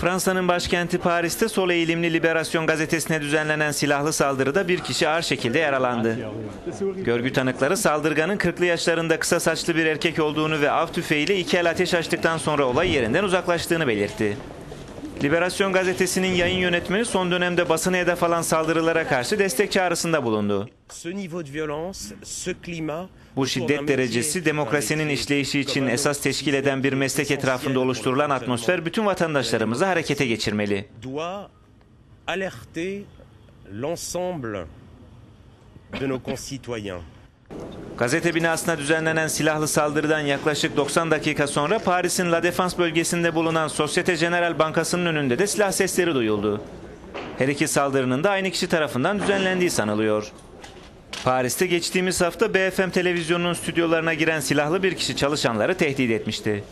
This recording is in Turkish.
Fransa'nın başkenti Paris'te sol eğilimli Liberasyon gazetesine düzenlenen silahlı saldırıda bir kişi ağır şekilde yaralandı. Görgü tanıkları saldırganın 40'lı yaşlarında kısa saçlı bir erkek olduğunu ve av tüfeğiyle iki el ateş açtıktan sonra olay yerinden uzaklaştığını belirtti. Liberasyon gazetesinin yayın yönetmeni son dönemde basına hedef alan saldırılara karşı destek çağrısında bulundu. Bu şiddet derecesi demokrasinin işleyişi için esas teşkil eden bir meslek etrafında oluşturulan atmosfer bütün vatandaşlarımızı harekete geçirmeli. Gazete binasına düzenlenen silahlı saldırıdan yaklaşık 90 dakika sonra Paris'in La Défense bölgesinde bulunan Societe Generale Bankası'nın önünde de silah sesleri duyuldu. Her iki saldırının da aynı kişi tarafından düzenlendiği sanılıyor. Paris'te geçtiğimiz hafta BFM televizyonunun stüdyolarına giren silahlı bir kişi çalışanları tehdit etmişti.